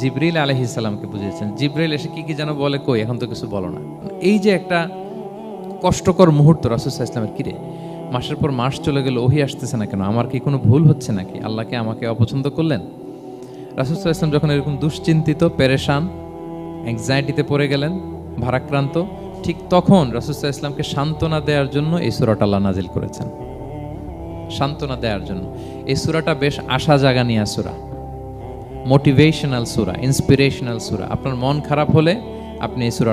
জিব্রিল আলহি সালামকে বুঝিয়েছেন। জিব্রাইল এসে কি কি যেন বলে, কই, এখন তো কিছু বলো না। এই যে একটা কষ্টকর মুহূর্ত রাসুসাহ ইসলামের কিরে? মাসের পর মাস চলে গেল, ওহি আসতেছে না কেন? আমার কি কোনো ভুল হচ্ছে নাকি? আল্লাহকে আমাকে অপছন্দ করলেন? রাসুসাহ ইসলাম যখন এরকম দুশ্চিন্তিত, পেরেশান অ্যাংজাইটিতে পড়ে গেলেন, ভারাক্রান্ত, ঠিক তখন রাসুসাহ ইসলামকে সান্ত্বনা দেওয়ার জন্য এই সুরাটা আল্লাহ নাজিল করেছেন। সান্ত্বনা দেওয়ার জন্য। এই সুরাটা বেশ আশা জাগানিয়া সুরা। মোটিভেশনাল সুরা ইন্সপিরেশনাল সুরা আপনার মন খারাপ হলে আপনি এই সুরা